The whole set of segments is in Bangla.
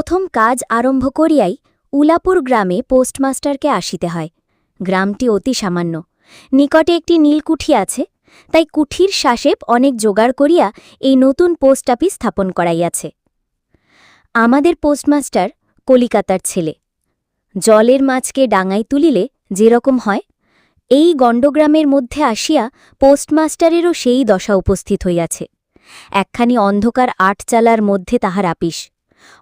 প্রথম কাজ আরম্ভ করিয়াই উলাপুর গ্রামে পোস্টমাস্টারকে আসিতে হয়। গ্রামটি অতি সামান্য। নিকটে একটি নীলকুঠি আছে, তাই কুঠির শাসেব অনেক জোগাড় করিয়া এই নতুন পোস্ট অফিস স্থাপন করাইয়াছে। আমাদের পোস্টমাস্টার কলিকাতার ছেলে। জলের মাছকে ডাঙায় তুলিলে যেরকম হয়, এই গণ্ডগ্রামের মধ্যে আসিয়া পোস্টমাস্টারেরও সেই দশা উপস্থিত হইয়াছে। একখানি অন্ধকার আটচালার মধ্যে তাহার আপিস।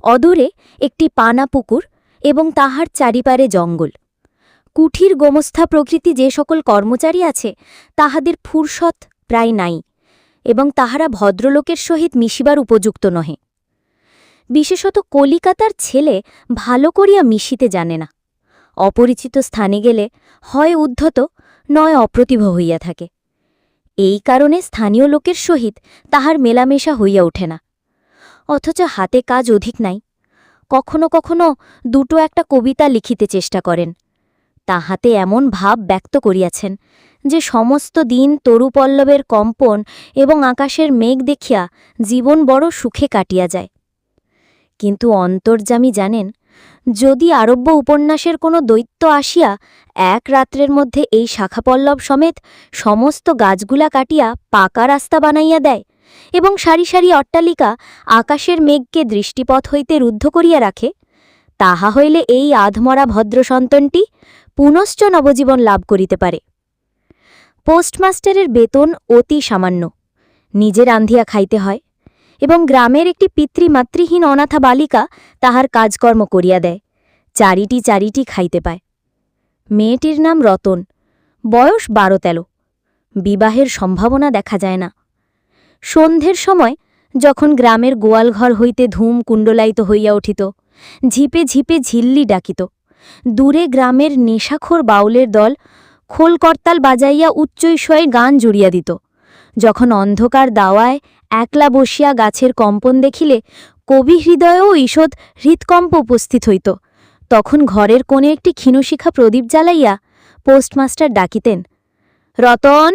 অদূরে একটি পানা পুকুর এবং তাহার চারিপারে জঙ্গল। কুঠির গোমস্থা প্রকৃতি যে সকল কর্মচারী আছে, তাহাদের ফুরসত প্রায় নাই এবং তাহারা ভদ্রলোকের সহিত মিশিবার উপযুক্ত নহে। বিশেষত কলিকাতার ছেলে ভালো করিয়া মিশিতে জানে না। অপরিচিত স্থানে গেলে হয় উদ্ধত, নয় অপ্রতিভ হইয়া থাকে। এই কারণে স্থানীয় লোকের সহিত তাহার মেলামেশা হইয়া ওঠে না। অথচ হাতে কাজ অধিক নাই। কখনো কখনো দুটো একটা কবিতা লিখিতে চেষ্টা করেন। তাহাতে এমন ভাব ব্যক্ত করিয়াছেন যে সমস্ত দিন তরুপল্লবের কম্পন এবং আকাশের মেঘ দেখিয়া জীবন বড় সুখে কাটিয়া যায়। কিন্তু অন্তর্যামী জানেন, যদি আরব্য উপন্যাসের কোনো দৈত্য আসিয়া এক রাত্রের মধ্যে এই শাখাপল্লব সমেত সমস্ত গাছগুলা কাটিয়া পাকা রাস্তা বানাইয়া দেয় এবং সারি সারি অট্টালিকা আকাশের মেঘকে দৃষ্টিপথ হইতে রুদ্ধ করিয়া রাখে, তাহা হইলে এই আধমরা ভদ্র সন্তানটি পুনশ্চ নবজীবন লাভ করিতে পারে। পোস্টমাস্টারের বেতন অতি সামান্য, নিজে রান্ধিয়া খাইতে হয় এবং গ্রামের একটি পিতৃমাতৃহীন অনাথা বালিকা তাহার কাজকর্ম করিয়া দেয়, চারিটি চারিটি খাইতে পায়। মেয়েটির নাম রতন, বয়স বারো তেরো, বিবাহের সম্ভাবনা দেখা যায় না। সন্ধ্যের সময় যখন গ্রামের গোয়ালঘর হইতে ধূম কুণ্ডলায়িত হইয়া উঠিত, ঝিপে ঝিপে ঝিল্লি ডাকিত। দূরে গ্রামের নেশাখোর বাউলের দল খোলকর্তাল বাজাইয়া উচ্চৈস্বয়ে গান জুড়িয়া দিত। যখন অন্ধকার দাওয়ায় একলা বসিয়া গাছের কম্পন দেখিলে কবি হৃদয়েও ঈষৎ হৃৎকম্প উপস্থিত হইত, তখন ঘরের কোণে একটি ক্ষীণশিখা প্রদীপ জ্বালাইয়া পোস্টমাস্টার ডাকিতেন, রতন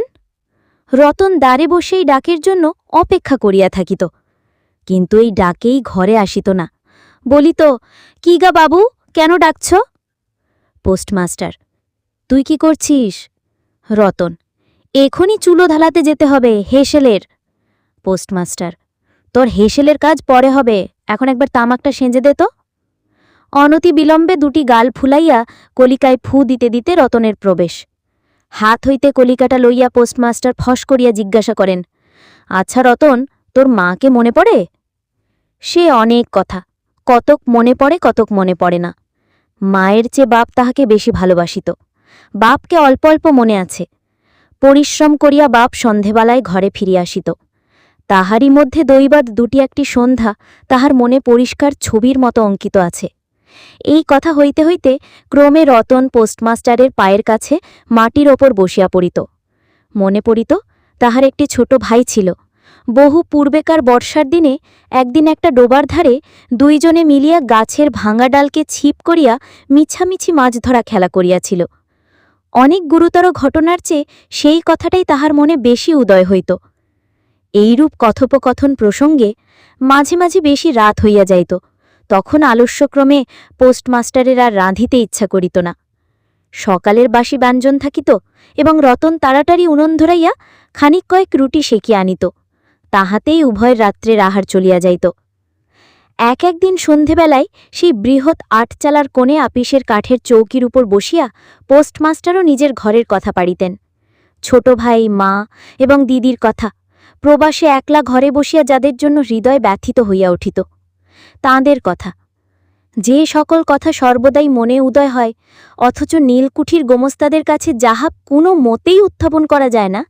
রতন দ্বারে বসেই ডাকের জন্য অপেক্ষা করিয়া থাকিত। কিন্তু এই ডাকেই ঘরে আসিত না। বলিত, কি গা বাবু, কেন ডাকছ? পোস্টমাস্টার, তুই কি করছিস? রতন, এখনই চুলো ধালাতে যেতে হবে, হেসেলের। পোস্টমাস্টার, তোর হেসেলের কাজ পরে হবে, এখন একবার তামাকটা সেঁজে দে তো। অনতি বিলম্বে দুটি গাল ফুলাইয়া কলিকায় ফু দিতে দিতে রতনের প্রবেশ। হাত হইতে কলিকাটা লইয়া পোস্টমাস্টার ফস করিয়া জিজ্ঞাসা করেন আচ্ছা রতন, তোর মাকে মনে পড়ে? সে অনেক কথা, কতক মনে পড়ে, কতক মনে পড়ে না। মায়ের চেয়ে বাপ তাহাকে বেশি ভালোবাসিত। বাপকে অল্প অল্প মনে আছে। পরিশ্রম করিয়া বাপ সন্ধেবেলায় ঘরে ফিরিয়া আসিত। তাহারই মধ্যে দৈবাত দুটি একটি সন্ধ্যা তাহার মনে পরিষ্কার ছবির মতো অঙ্কিত আছে। এই কথা হইতে হইতে ক্রমে রতন পোস্টমাস্টারের পায়ের কাছে মাটির ওপর বসিয়া পড়িত। মনে পড়িত তাহার একটি ছোট ভাই ছিল। বহু পূর্বেকার বর্ষার দিনে একদিন একটা ডোবার ধারে দুইজনে মিলিয়া গাছের ভাঙা ডালকে ছিপ করিয়া মিছামিছি মাছ ধরা খেলা করিয়াছিল। অনেক গুরুতর ঘটনার চেয়ে সেই কথাটাই তাহার মনে বেশি উদয় হইত। এইরূপ কথোপকথন প্রসঙ্গে মাঝে মাঝে বেশি রাত হইয়া যাইত। তখন আলস্যক্রমে পোস্টমাস্টারের আর রাঁধিতে ইচ্ছা করিত না। সকালের বাসি ব্যঞ্জন থাকিত এবং রতন তাড়াতাড়ি উনন ধরাইয়া খানিক কয়েক রুটি সেকিয়া আনিত। তাহাতেই উভয়ের রাত্রের আহার চলিয়া যাইত। এক একদিন সন্ধেবেলায় সেই বৃহৎ আটচালার কোণে আপিসের কাঠের চৌকির উপর বসিয়া পোস্টমাস্টারও নিজের ঘরের কথা পাড়িতেন। ছোট ভাই, মা এবং দিদির কথা। প্রবাসে একলা ঘরে বসিয়া যাদের জন্য হৃদয় ব্যথিত হইয়া উঠিত। তাঁদের কথা। যে সকল কথা সর্বদাই মনে উদয় হয়, অথচ নীলকুঠির গোমস্তাদের কাছে যাহা কোনো মতেই উত্থাপন করা যায় না,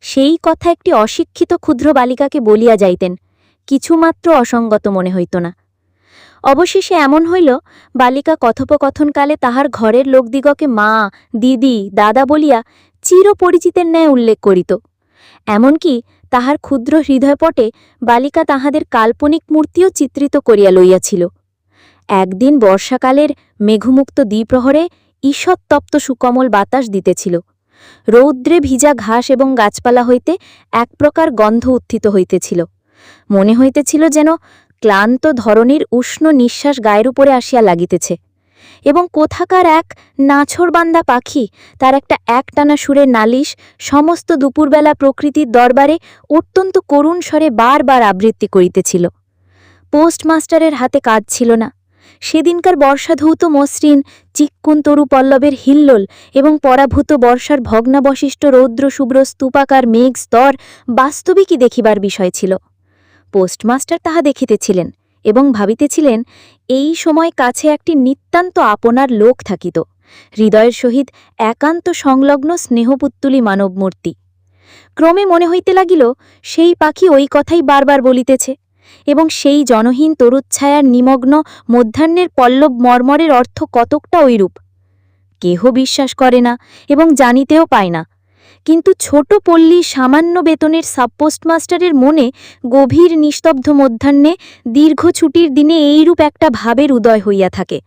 সেই কথা একটি অশিক্ষিত ক্ষুদ্র বালিকাকে বলিয়া যাইতেন, কিছুমাত্র অসঙ্গত মনে হইত না। অবশেষে এমন হইল, বালিকা কথোপকথনকালে তাহার ঘরের লোকদিগকে মা, দিদি, দাদা বলিয়া চিরপরিচিতের ন্যায় উল্লেখ করিত। এমনকি তাহার ক্ষুদ্র হৃদয়পটে বালিকা তাহাদের কাল্পনিক মূর্তিও চিত্রিত করিয়া লইয়াছিল। একদিন বর্ষাকালের মেঘমুক্ত দ্বিপ্রহরে ঈষৎতপ্ত সুকমল বাতাস দিতেছিল। রৌদ্রে ভিজা ঘাস এবং গাছপালা হইতে এক প্রকার গন্ধ উত্থিত হইতেছিল। মনে হইতেছিল যেন ক্লান্ত ধরনের উষ্ণ নিঃশ্বাস গায়ের উপরে আসিয়া লাগিতেছে। এবং কোথাকার এক নাছরবান্দা পাখি, তার একটা একটানা সুরের নালিশ, সমস্ত দুপুরবেলা প্রকৃতির দরবারে অত্যন্ত করুণ স্বরে বারবার আবৃত্তি করিতেছিল। পোস্টমাস্টারের হাতে কাজ ছিল না। সেদিনকার বর্ষাধৌত মসৃণ চিক্কুন তরু পল্লবের হিল্লোল এবং পরাভূত বর্ষার ভগ্নাবশিষ্ট রৌদ্র শুভ্র স্তূপাকার মেঘ স্তর বাস্তবিকই দেখিবার বিষয় ছিল। পোস্টমাস্টার তাহা দেখিতেছিলেন। এবং ভাবিতেছিলেন, এই সময় কাছে একটি নিতান্ত আপনার লোক থাকিত, হৃদয়ের সহিত একান্ত সংলগ্ন স্নেহপুত্তুলি মানবমূর্তি। ক্রমে মনে হইতে লাগিল, সেই পাখি ওই কথাই বারবার বলিতেছে, এবং সেই জনহীন তরুচ্ছায়ার নিমগ্ন মধ্যাহ্নের পল্লব মর্মরের অর্থ কতকটা ঐরূপ। কেহ বিশ্বাস করে না এবং জানিতেও পায় না কিন্তু ছোট পল্লী সামান্য বেতনের সাবপোস্টমাস্টারের মনে গভীর নিস্তব্ধ মধ্যাহ্নে দীর্ঘ ছুটির দিনে এইরূপ একটা ভাবের উদয় হইয়া থাকে।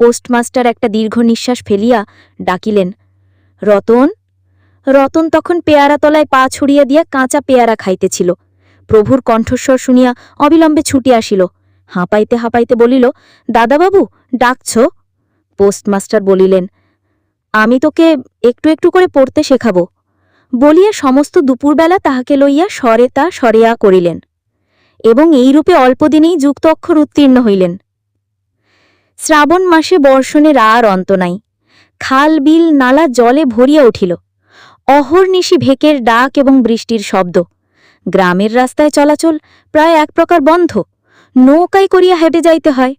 পোস্টমাস্টার একটা দীর্ঘ নিঃশ্বাস ফেলিয়া ডাকিলেন, রতন রতন তখন পেয়ারাতলায় পা ছড়িয়া দিয়া কাঁচা পেয়ারা খাইতেছিল। প্রভুর কণ্ঠস্বর শুনিয়া অবিলম্বে ছুটি আসিল। হাঁপাইতে হাঁপাইতে বলিল, দাদাবাবু, ডাকছ? পোস্টমাস্টার বলিলেন আমি তোকে একটু একটু করে পড়তে শেখাব। বলিয়া সমস্ত দুপুরবেলা তাহাকে লইয়া স্বরে তা সরেয়া করিলেন এবং এই এইরূপে অল্পদিনেই যুক্ত অক্ষর উত্তীর্ণ হইলেন। শ্রাবণ মাসে বর্ষণের আর অন্ত নাই। খাল, বিল, নালা জলে ভরিয়া উঠিল। অহর্নিশি ভেকের ডাক এবং বৃষ্টির শব্দ। গ্রামের রাস্তায় চলাচল প্রায় এক প্রকার বন্ধ। নৌকায় করিয়া হেঁটে যাইতে হয়।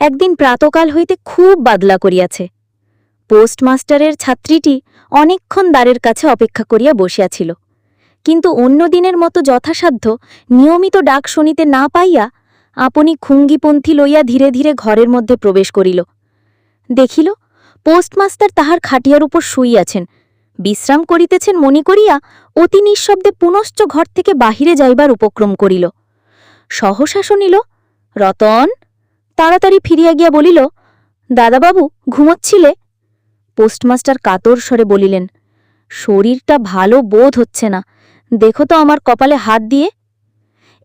একদিন প্রাতকাল হইতে খুব বাদলা করিয়াছে। পোস্টমাস্টারের ছাত্রীটি অনেকক্ষণ দ্বারের কাছে অপেক্ষা করিয়া বসিয়াছিল। কিন্তু অন্য দিনের মতো যথাসাধ্য নিয়মিত ডাক শুনিতে না পাইয়া আপনি খুঙ্গিপন্থী লইয়া ধীরে ধীরে ঘরের মধ্যে প্রবেশ করিল। দেখিল, পোস্টমাস্টার তাহার খাটিয়ার উপর শুইয়াছেন। বিশ্রাম করিতেছেন মনি করিয়া অতি নিঃশব্দে পুনশ্চ ঘর থেকে বাহিরে যাইবার উপক্রম করিল। সহসা শুনিল, রতন! তাড়াতাড়ি ফিরিয়া গিয়া বলিল, দাদাবাবু, ঘুমোচ্ছিলে? পোস্টমাস্টার কাতর স্বরে বলিলেন, শরীরটা ভালো বোধ হচ্ছে না। দেখো তো আমার কপালে হাত দিয়ে।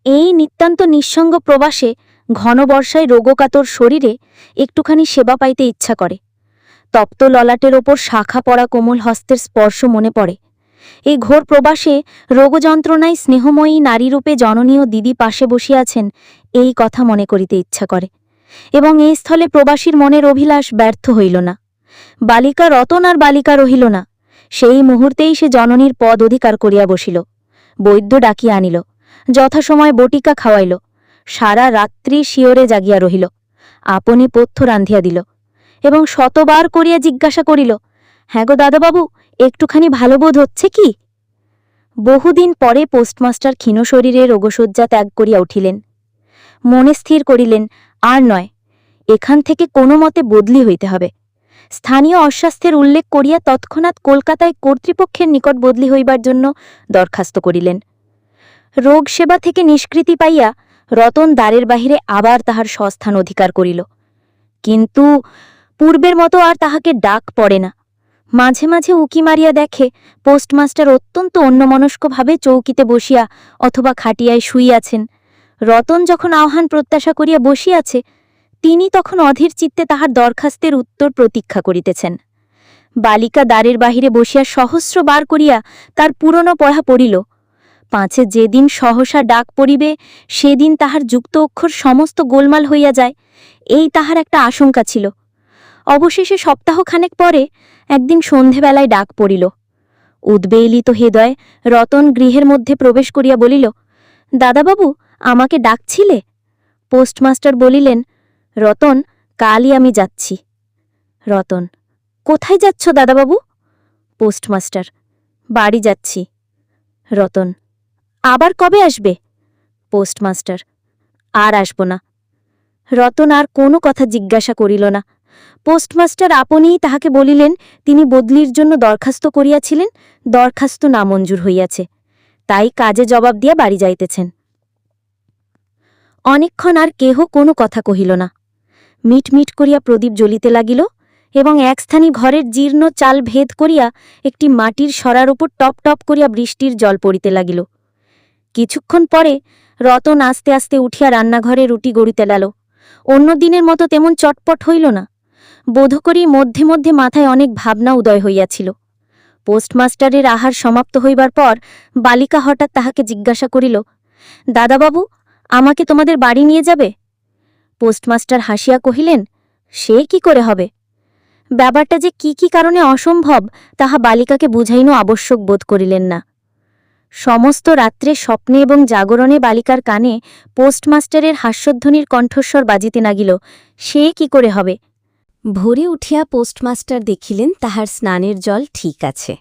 এই নিতান্ত নিঃসঙ্গ প্রবাসে ঘন বর্ষায় রোগকাতর শরীরে একটুখানি সেবা পাইতে ইচ্ছা করে। তপ্ত ললাটের ওপর শাখা পড়া কোমল হস্তের স্পর্শ মনে পড়ে। এই ঘোর প্রবাসে রোগযন্ত্রণায় স্নেহময়ী নারীরূপে জননীয় দিদি পাশে বসিয়াছেন এই কথা মনে করিতে ইচ্ছা করে। এবং এই স্থলে প্রবাসীর মনের অভিলাষ ব্যর্থ হইল না। বালিকা রতন আর বালিকা রহিল না। সেই মুহূর্তেই সে জননীর পদ অধিকার করিয়া বসিল। বৈদ্য ডাকিয়া আনিল। যথাসময় বটিকা খাওয়াইল। সারা রাত্রি শিওরে জাগিয়া রহিল। আপনি পথ্য রান্ধিয়া দিল। এবং শতবার করিয়া জিজ্ঞাসা করিল হ্যাঁ গো দাদাবাবু, একটুখানি ভালো বোধ হচ্ছে কি? বহুদিন পরে পোস্টমাস্টার ক্ষীণ শরীরে রোগশয্যা ত্যাগ করিয়া উঠিলেন। মনে স্থির করিলেন, আর নয়, এখান থেকে কোনো মতে বদলি হইতে হবে। স্থানীয় অস্বাস্থ্যের উল্লেখ করিয়া তৎক্ষণাৎ কলকাতায় কর্তৃপক্ষের নিকট বদলি হইবার জন্য দরখাস্ত করিলেন। রোগ সেবা থেকে নিষ্কৃতি পাইয়া রতন দ্বারের বাহিরে আবার তাহার স্বস্থান অধিকার করিল। কিন্তু পূর্বের মতো আর তাহাকে ডাক পড়ে না। মাঝে মাঝে উকি মারিয়া দেখে পোস্টমাস্টার অত্যন্ত অন্যমনস্কভাবে চৌকিতে বসিয়া অথবা খাটিয়ায় শুইয়াছেন। রতন যখন আহ্বান প্রত্যাশা করিয়া বসিয়াছে তিনি তখন অধীর চিত্তে তাহার দরখাস্তের উত্তর প্রতীক্ষা করিতেছেন। বালিকা দ্বারের বাহিরে বসিয়া সহস্র বার করিয়া তার পুরনো পড়া পড়িল। পাঁচে যেদিন সহসা ডাক পড়িবে, সেদিন তাহার যুক্ত অক্ষর সমস্ত গোলমাল হইয়া যায়, এই তাহার একটা আশঙ্কা ছিল। অবশেষে সপ্তাহখানেক পরে একদিন সন্ধেবেলায় ডাক পড়িল। উদ্বেলিত হৃদয় রতন গৃহের মধ্যে প্রবেশ করিয়া বলিল, দাদাবাবু, আমাকে ডাকছিলে? পোস্টমাস্টার বলিলেন রতন, কালই আমি যাচ্ছি। রতন, কোথায় যাচ্ছ দাদাবাবু? পোস্টমাস্টার, বাড়ি যাচ্ছি। রতন, আবার কবে আসবে? পোস্টমাস্টার, আর আসব না। রতন আর কোনো কথা জিজ্ঞাসা করিল না। পোস্টমাস্টার আপনিই তাহাকে বলিলেন, তিনি বদলির জন্য দরখাস্ত করিয়াছিলেন, দরখাস্ত নামঞ্জুর হইয়াছে। তাই কাজে জবাব দিয়া বাড়ি যাইতেছেন। অনেকক্ষণ আর কেহ কোনো কথা কহিল না। মিট মিট করিয়া প্রদীপ জ্বলিতে লাগিল এবং একস্থানী ঘরের জীর্ণ চাল ভেদ করিয়া একটি মাটির সরার উপর টপ টপ করিয়া বৃষ্টির জল পড়িতে লাগিল। কিছুক্ষণ পরে রতন আস্তে আস্তে উঠিয়া রান্নাঘরে রুটি গড়িতে লাল অন্য দিনের মতো তেমন চটপট হইল না। বোধ করি মধ্যে মধ্যে মাথায় অনেক ভাবনা উদয় হইয়াছিল। পোস্টমাস্টারের আহার সমাপ্ত হইবার পর বালিকা হঠাৎ তাহাকে জিজ্ঞাসা করিল, দাদাবাবু, আমাকে তোমাদের বাড়ি নিয়ে যাবে? পোস্টমাস্টার হাসিয়া কহিলেন, সে কি করে হবে? ব্যাপারটা যে কি কি কারণে অসম্ভব, তাহা বালিকাকে বুঝাইনো আবশ্যক বোধ করিলেন না। সমস্ত রাত্রে স্বপ্নে এবং জাগরণে বালিকার কানে পোস্টমাস্টারের হাস্যধ্বনির কণ্ঠস্বর বাজিতে লাগিল, সে কি করে হবে? ভোরে উঠিয়া পোস্টমাস্টার দেখিলেন তাহার স্নানের জল ঠিক আছে।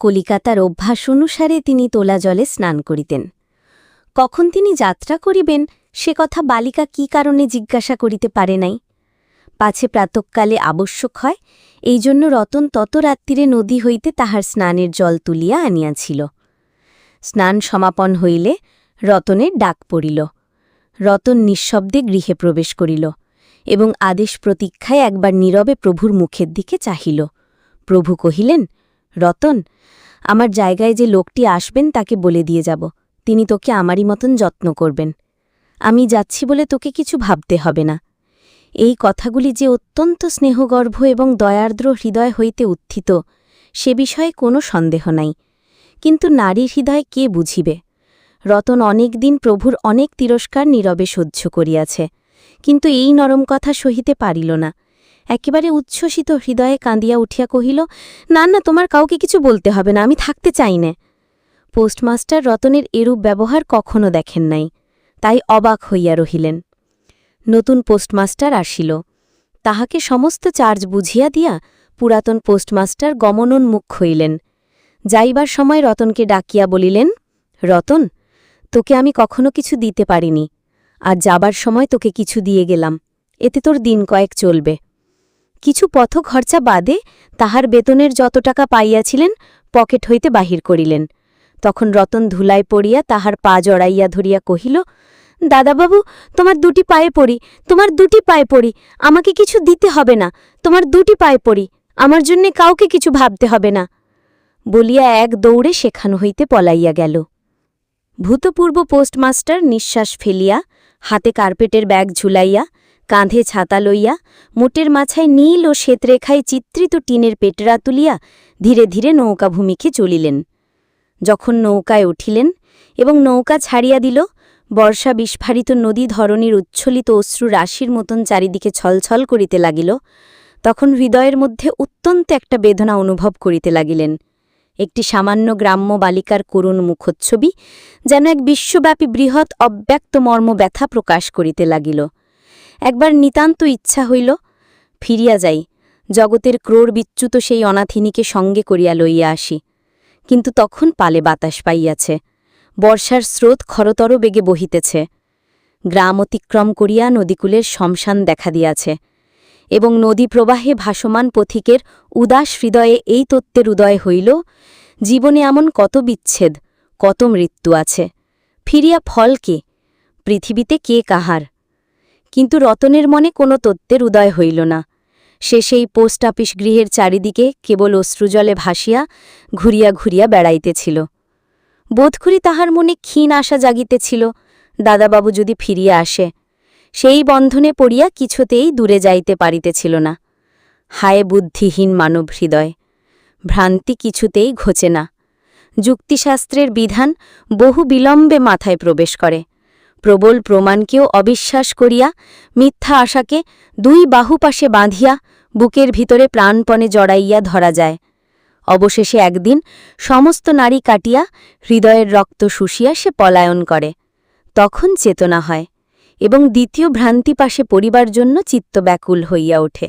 কলিকাতার অভ্যাস অনুসারে তিনি তোলা জলে স্নান করিতেন। কখন তিনি যাত্রা করিবেন সে কথা বালিকা কি কারণে জিজ্ঞাসা করিতে পারে নাই। পাছে প্রাতকালে আবশ্যক হয় এই জন্য রতন তত রাত্রিরে নদী হইতে তাহার স্নানের জল তুলিয়া আনিয়াছিল। স্নান সমাপন হইলে রতনের ডাক পড়িল। রতন নিঃশব্দে গৃহে প্রবেশ করিল এবং আদেশ প্রতীক্ষায় একবার নীরবে প্রভুর মুখের দিকে চাহিল। প্রভু কহিলেন, রতন, আমার জায়গায় যে লোকটি আসবেন তাকে বলে দিয়ে যাব। তিনি তোকে আমারই মতন যত্ন করবেন। আমি যাচ্ছি বলে তোকে কিছু ভাবতে হবে না। এই কথাগুলি যে অত্যন্ত স্নেহগর্ভ এবং দয়ার্দ্র হৃদয় হইতে উত্থিত, সে বিষয়ে কোনো সন্দেহ নাই। কিন্তু নারীর হৃদয় কে বুঝিবে? রতন অনেক দিন প্রভুর অনেক তিরস্কার নীরবে সহ্য করিয়াছে, কিন্তু এই নরম কথা সহিতে পারিল না। একেবারে উচ্ছ্বসিত হৃদয়ে কাঁদিয়া উঠিয়া কহিল, না না, তোমার কাউকে কিছু বলতে হবে না, আমি থাকতে চাই না। পোস্টমাস্টার রতনের এরূপ ব্যবহার কখনো দেখেন নাই। তাই অবাক হইয়া রহিলেন। নতুন পোস্টমাস্টার আসিল। তাহাকে সমস্ত চার্জ বুঝিয়া দিয়া পুরাতন পোস্টমাস্টার গমনোন্মুখ হইলেন। যাইবার সময় রতনকে ডাকিয়া বলিলেন, রতন, তোকে আমি কখনো কিছু দিতে পারিনি। আর যাবার সময় তোকে কিছু দিয়ে গেলাম। এতে তোর দিন কয়েক চলবে। কিছু পথ খরচা বাদে তাহার বেতনের যত টাকা পাইয়াছিলেন, পকেট হইতে বাহির করিলেন। তখন রতন ধুলায় পড়িয়া তাহার পা জড়াইয়া ধরিয়া কহিল, দাদাবাবু, তোমার দুটি পায়ে পড়ি, তোমার দুটি পায়ে পড়ি, আমাকে কিছু দিতে হবে না, তোমার দুটি পায়ে পড়ি, আমার জন্যে কাউকে কিছু ভাবতে হবে না। বলিয়া এক দৌড়ে সেখান হইতে পলাইয়া গেল। ভূতপূর্ব পোস্টমাস্টার নিঃশ্বাস ফেলিয়া, হাতে কার্পেটের ব্যাগ ঝুলাইয়া, কাঁধে ছাতা লইয়া, মোটের মাছায় নীল ও শ্বেতরেখায় চিত্রিত টিনের পেটরা তুলিয়া ধীরে ধীরে নৌকাভূমিকে চলিলেন। যখন নৌকায় উঠিলেন এবং নৌকা ছাড়িয়া দিল, বর্ষা বিস্ফারিত নদী ধরনীর উচ্ছ্বলিত অশ্রু রাশির মতন চারিদিকে ছলছল করিতে লাগিল, তখন হৃদয়ের মধ্যে অত্যন্ত একটা বেদনা অনুভব করিতে লাগিলেন। একটি সামান্য গ্রাম্য বালিকার করুণ মুখচ্ছবি যেন এক বিশ্বব্যাপী বৃহৎ অব্যক্ত মর্ম ব্যথা প্রকাশ করিতে লাগিল। একবার নিতান্ত ইচ্ছা হইল, ফিরিয়া যাই, জগতের ক্রোড় বিচ্যুত সেই অনাথিনীকে সঙ্গে করিয়া লইয়া আসি। কিন্তু তখন পালে বাতাস পাইয়াছে। বর্ষার স্রোত খরতর বেগে বহিতেছে। গ্রাম অতিক্রম করিয়া নদীকূলের শমশান দেখা দিয়াছে এবং নদী প্রবাহে ভাসমান পথিকের উদাস হৃদয়ে এই তত্ত্বের উদয় হইল, জীবনে এমন কত বিচ্ছেদ, কত মৃত্যু আছে, ফিরিয়া ফল কে, পৃথিবীতে কে কাহার? কিন্তু রতনের মনে কোনো তত্ত্বের উদয় হইল না। সে সেই পোস্ট অফিস গৃহের চারিদিকে কেবল অশ্রুজলে ভাসিয়া ঘুরিয়া ঘুরিয়া বেড়াইতেছিল। বোধ করি তাহার মনে ক্ষীণ আশা জাগিতেছিল, দাদাবাবু যদি ফিরিয়া আসে, সেই বন্ধনে পড়িয়া কিছুতেই দূরে যাইতে পারিতেছিল না। হায় বুদ্ধিহীন মানব হৃদয়, ভ্রান্তি কিছুতেই ঘোচে না। যুক্তিশাস্ত্রের বিধান বহু বিলম্বে মাথায় প্রবেশ করে। প্রবল প্রমাণকেও অবিশ্বাস করিয়া মিথ্যা আশাকে দুই বাহু পাশে বাঁধিয়া বুকের ভিতরে প্রাণপণে জড়াইয়া ধরা যায়। অবশেষে একদিন সমস্ত নারী কাটিয়া হৃদয়ের রক্ত শুষিয়া সে পলায়ন করে। তখন চেতনা হয় এবং দ্বিতীয় ভ্রান্তি পাশে পরিবার জন্য চিত্ত ব্যাকুল হইয়া ওঠে।